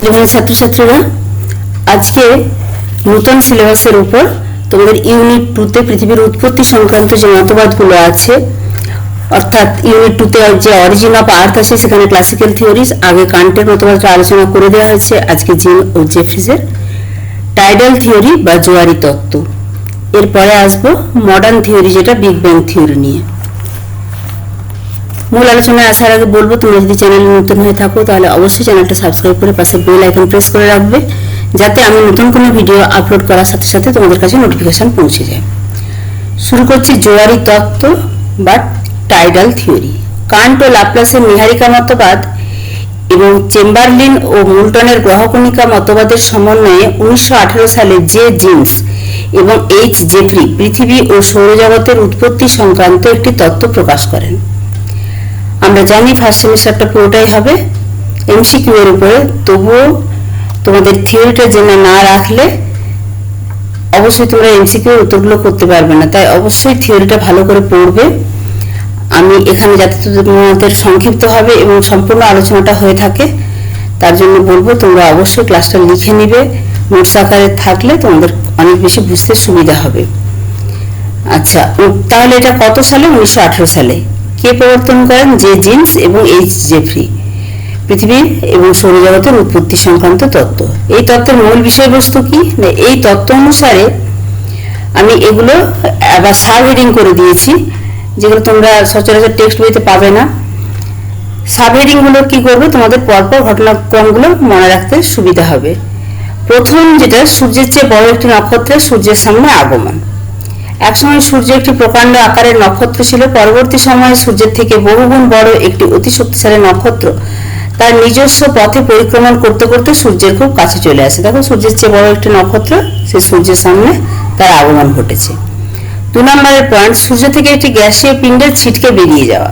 প্রিয় ছাত্রছাত্রীরা, আজকে নূতন সিলেবাসের উপর তোমাদের ইউনিট টুতে পৃথিবীর উৎপত্তি সংক্রান্ত যে মতবাদগুলো আছে, অর্থাৎ ইউনিট টুতে যে অরিজিন অফ আর্থ আছে, সেখানে ক্লাসিক্যাল থিওরিজ আগে কান্টের মতবাদটা আলোচনা করে দেওয়া হয়েছে, আজকে জিম ও জেফ্রিজের টাইডাল থিওরি বা জোয়ারি তত্ত্ব। এরপরে আসব মডার্ন থিওরি যেটা বিগ ব্যাং থিওরি নিয়ে। মূল আলোচনায় আসার আগে বলব, তোমরা যদি চ্যানেলে নতুন হয়ে থাকো, তাহলে অবশ্যই চ্যানেলটা সাবস্ক্রাইব করে পাশে বেল আইকন প্রেস করে রাখবে, যাতে আমি নতুন কোনো ভিডিও আপলোড করার সাথে সাথে তোমাদের কাছে নোটিফিকেশান পৌঁছে যায়। শুরু করছি জোয়ারি তত্ত্ব বা টাইডাল থিওরি কান্ট ও লাপ্লাসের নিহারিকা মতবাদ এবং চেম্বারলিন ও মুলটনের গ্রহকণিকা মতবাদের সমন্বয়ে উনিশশো আঠারো সালে জে জিন্স এবং এইচ জেফরি পৃথিবী ও সৌরজগতের উৎপত্তি সংক্রান্ত একটি তত্ত্ব প্রকাশ করেন। আমরা জানি ফার্স্ট সেমিস্টারটা পুরোটাই হবে। এমসিকিউ এর উপরে। তবুও তোমাদের থিওরিটা জেনে না রাখলে অবশ্যই তোমরা এমসিকিউ উত্তরগুলো করতে পারবে না। তাই অবশ্যই থিওরিটা ভালো করে পড়বে। আমি এখানে যাতে তোমাদের সংক্ষিপ্ত হবে এবং সম্পূর্ণ আলোচনাটা হয়ে থাকে, তার জন্য বলব তোমরা অবশ্যই ক্লাসটা লিখে নিবে। নোটস আকারে থাকলে তোমাদের অনেক বেশি বুঝতে সুবিধা হবে। আচ্ছা তাহলে এটা কত সালে? উনিশশো আঠেরো সালে। কে প্রবর্তন করেন? জে জিন্স এবং এইচ জেফ্রি। পৃথিবীর এবং সৌরজগতের উৎপত্তি সংক্রান্ত তত্ত্ব। এই তত্ত্বের মূল বিষয়বস্তু কি? না, এই তত্ত্ব অনুসারে আমি এগুলো, আবার সাব হেডিং করে দিয়েছি, যেগুলো তোমরা সচরাচর টেক্সট বইতে পাবে না। সাব হেডিংগুলো কি করবে? তোমাদের পরপর ঘটনাক্রমগুলো মনে রাখতে সুবিধা হবে। প্রথম যেটা, সূর্যের চেয়ে বড় একটি নক্ষত্রের সূর্যের সামনে আগমন। একসময় সূর্য একটি প্রকাণ্ড আকারের নক্ষত্র ছিল। পরবর্তী সময়ে সূর্যের থেকে বহুগুণ বড় একটি অতি শক্তিশালী নক্ষত্র তার নিজস্ব পথে পরিক্রমণ করতে করতে সূর্যের খুব কাছে চলে আসে। দেখো, সূর্যের চেয়ে বড় একটি নক্ষত্র, সে সূর্যের সামনে তার আগমন ঘটেছে। দু নম্বরের পয়েন্ট, সূর্য থেকে একটি গ্যাসীয় পিণ্ডের ছিটকে বেরিয়ে যাওয়া।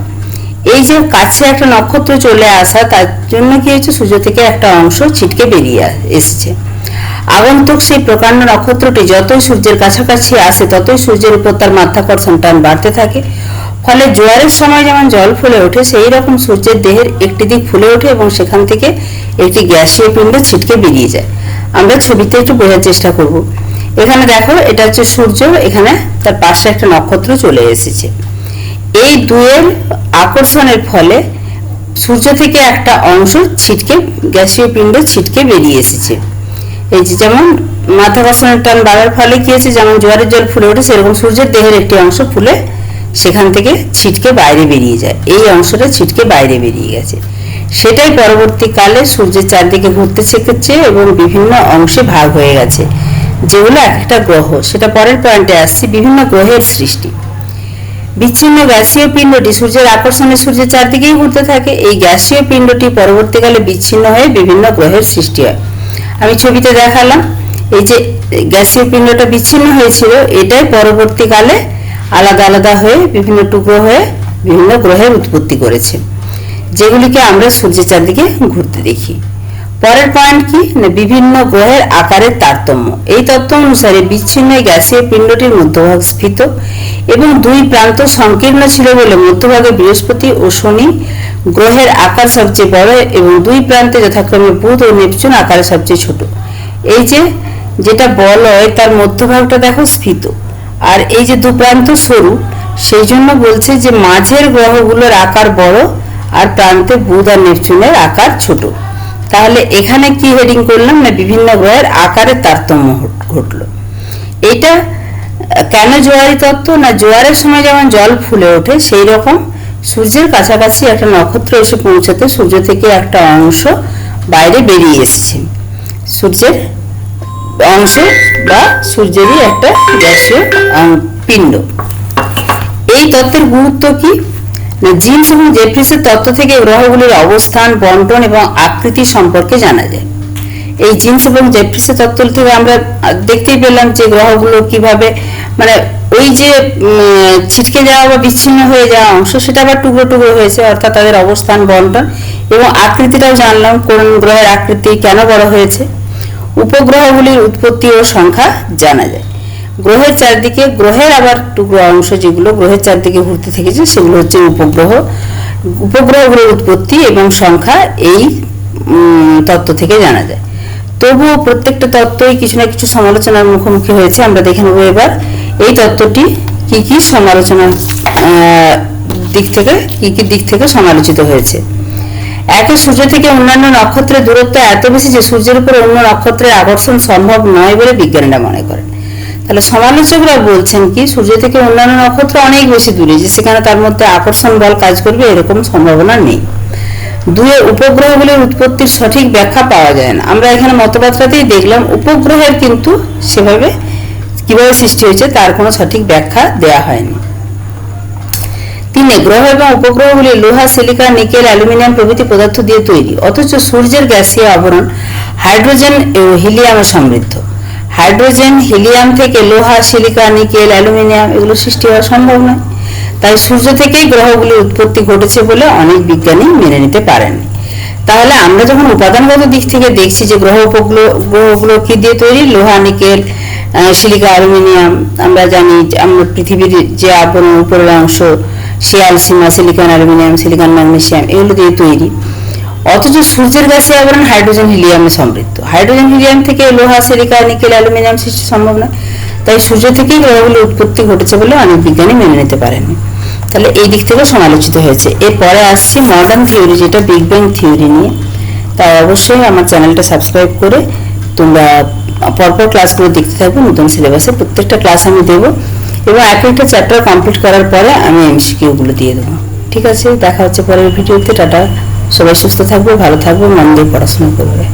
এই যে কাছে একটা নক্ষত্র চলে আসা, তার জন্য কি হয়েছে? সূর্য থেকে একটা অংশ ছিটকে বেরিয়ে এসছে। আগন্তুক সেই প্রকাণ্ড নক্ষত্রটি যতই সূর্যের কাছাকাছি আসে, ততই সূর্যের উপর তার মাধ্যাকর্ষণ টান বাড়তে থাকে। ফলে জোয়ারের সময় যেমন জল ফুলে ওঠে, সেই রকম সূর্যের দেহের একটি দিক ফুলে ওঠে এবং সেখান থেকে একটি গ্যাসীয় পিণ্ড ছিটকে বেরিয়ে যায়। আমরা ছবিতে একটু বোঝার চেষ্টা করব। এখানে দেখো, এটা হচ্ছে সূর্য, এখানে তার পাশে একটা নক্ষত্র চলে এসেছে। এই দুয়ের আকর্ষণের ফলে সূর্য থেকে একটা অংশ ছিটকে, গ্যাসীয় পিণ্ড ছিটকে বেরিয়ে এসেছে। এই যে যেমন মাধ্যাকর্ষণের টান বাড়ার ফলে কি হয়েছে? যেমন জোয়ারের জল ফুলে ওঠে সেরকম সূর্যের দেহের একটি অংশ ফুলে সেখান থেকে ছিটকে বাইরে বেরিয়ে যায়। এই অংশটা ছিটকে বাইরে বেরিয়ে গেছে। সেটাই পরবর্তীকালে সূর্যের চারদিকে ঘুরতে শিখেছে এবং বিভিন্ন অংশে ভাগ হয়ে গেছে, যেগুলো এক একটা গ্রহ। সেটা পরের পয়েন্টে আসছে, বিভিন্ন গ্রহের সৃষ্টি। বিচ্ছিন্ন গ্যাসীয় পিণ্ডটি সূর্যের আকর্ষণে সূর্যের চারদিকেই ঘুরতে থাকে। এই গ্যাসীয় পিণ্ডটি পরবর্তীকালে বিচ্ছিন্ন হয়ে বিভিন্ন গ্রহের সৃষ্টি হয়। আমি ছবিতে দেখালাম, এই যে গ্যাসীয় পিণ্ডটা বিচ্ছিন্ন হয়েছিল, এটাই পরবর্তীকালে আলাদা আলাদা হয়ে বিভিন্ন টুকরো হয়ে বিভিন্ন গ্রহের উৎপত্তি করেছে, যেগুলিকে আমরা সূর্যের চারদিকে ঘুরতে দেখি। পরের পয়েন্ট কি? বিভিন্ন গ্রহের আকারের তারতম্য। এই তত্ত্ব অনুসারে বিচ্ছিন্ন গ্যাসীয় পিণ্ডটির মধ্যভাগ স্ফীত এবং দুই প্রান্ত সংকীর্ণ ছিল বলে মধ্যভাগে বৃহস্পতি ও শনি গ্রহের আকার সবচেয়ে বড় এবং দুই প্রান্তে যথাক্রমে বুধ ও নেপচুন আকারে সবচেয়ে ছোট। এই যে যেটা বলয় তার মধ্যভাগটা দেখো স্ফীত আর এই যে দু প্রান্ত সরু, সেই জন্য বলছে যে মাঝের গ্রহগুলোর আকার বড় আর প্রান্তে বুধ আর নেপচুনের আকার ছোট। তাহলে এখানে কি হেডিং করলাম না বিভিন্ন গ্রহের আকারের তারতম্য ঘট- ঘটলো? এটা, কেন জোয়ারি তত্ত্ব না জোয়ারের সময় যেমন জল ফুলে ওঠে সেই রকম সূর্যের কাছাকাছি একটা নক্ষত্র এসে পৌঁছাতে সূর্য থেকে একটা অংশ বাইরে বেরিয়ে এসছে। সূর্যের অংশ বা সূর্যেরই একটা গ্যাসীয় পিণ্ড। এই তত্ত্বের গুরুত্ব কি? না, জিন্স এবং জেফ্রিসের তত্ত্ব থেকে গ্রহগুলির অবস্থান, বন্টন এবং আকৃতি সম্পর্কে জানা যায়। এই জিন্স এবং জেফ্রিসের তত্ত্ব থেকে আমরা দেখতেই পেলাম যে গ্রহগুলো কীভাবে মানে ওই যে ছিটকে যাওয়া বা বিচ্ছিন্ন হয়ে যাওয়া অংশ, সেটা আবার টুকরো টুকরো হয়েছে, অর্থাৎ তাদের অবস্থান, বন্টন এবং আকৃতিটাও জানলাম, কোন গ্রহের আকৃতি কেন বড় হয়েছে। উপগ্রহগুলির উৎপত্তি ও সংখ্যা জানা যায়। গ্রহের চারদিকে, গ্রহের আবার টুকরো অংশ যেগুলো গ্রহের চারদিকে ঘুরতে থেকেছে, সেগুলো হচ্ছে উপগ্রহ। উপগ্রহগুলোর উৎপত্তি এবং সংখ্যা এই তত্ত্ব থেকে জানা যায়। তবুও প্রত্যেকটা তত্ত্বই কিছু না কিছু সমালোচনার মুখোমুখি হয়েছে। আমরা দেখে নেব এবার এই তত্ত্বটি কি কি সমালোচনার দিক থেকে, কি কি দিক থেকে সমালোচিত হয়েছে। একে সূর্য থেকে অন্যান্য নক্ষত্রের দূরত্ব এত বেশি যে সূর্যের উপর অন্য নক্ষত্রের আকর্ষণ সম্ভব নয় বলে বিজ্ঞানীরা মনে করেন। তাহলে সমালোচকরা বলছেন কি, সূর্য থেকে অন্যান্য নক্ষত্র অনেক বেশি দূরে, যে সেখানে তার মধ্যে আকর্ষণ বল কাজ করবে, এরকম সম্ভাবনা নেই। দুয়ে উপগ্রহগুলির উৎপত্তির সঠিক ব্যাখ্যা পাওয়া যায় না। আমরা এখানে মতবাদটাতেই দেখলাম, উপগ্রহের কিন্তু সেভাবে কীভাবে সৃষ্টি হয়েছে তার কোনো সঠিক ব্যাখ্যা দেয়া হয়নি। তিনে, গ্রহ এবং উপগ্রহগুলি লোহা, সিলিকা, নিকেল, অ্যালুমিনিয়াম প্রভৃতি পদার্থ দিয়ে তৈরি। অথচ সূর্যের গ্যাসীয় আবরণ হাইড্রোজেন ও হিলিয়ামে সমৃদ্ধ। হাইড্রোজেন, হিলিয়াম থেকে লোহা, সিলিকা, নিকেল, অ্যালুমিনিয়াম এগুলো সৃষ্টি হওয়া সম্ভব নয়। তাই সূর্য থেকেই গ্রহগুলির উৎপত্তি ঘটেছে বলে অনেক বিজ্ঞানী মেনে নিতে পারেননি তাহলে আমরা যখন উপাদানগত দিক থেকে দেখছি যে গ্রহ উপগ্রহ, গ্রহগুলো কি দিয়ে তৈরি? লোহা, নিকেল সিলিকা, অ্যালুমিনিয়াম, আমরা জানি আমরা পৃথিবীর যে আবরণ, উপরের অংশ, sial sima silicon, aluminium, silicon, magnesium এগুলো দিয়ে তৈরি। অথচ সূর্যের গ্যাসে আবরণ হাইড্রোজেন, হিলিয়ামে সমৃদ্ধ। হাইড্রোজেন, হিলিয়াম থেকে লোহা, সিলিকা, নিকেল, অ্যালুমিনিয়াম সৃষ্টি সম্ভব নয়। তাই সূর্য থেকেই গ্রহগুলোর উৎপত্তি ঘটেছে বলে অনেক বিজ্ঞানী মেনে নিতে পারেনি। তাহলে এই দিক থেকে সমালোচিত হয়েছে। এরপরে আসছি মডার্ন থিওরি যেটা বিগ ব্যাং থিওরি নিয়ে। তাই অবশ্যই আমার চ্যানেলটা সাবস্ক্রাইব করে তোমরা পরপর ক্লাসগুলো দেখতে থাকবে। নতুন সিলেবাসে প্রত্যেকটা ক্লাস আমি দেবো এবং এক একটা চ্যাপ্টার কমপ্লিট করার পরে আমি এমসিকিউগুলো দিয়ে দেবো। ঠিক আছে, দেখা হচ্ছে পরের ভিডিওতে টাটা। সবাই সুস্থ থাকবে ভালো থাকবে মন দিয়ে পড়াশোনা করবে।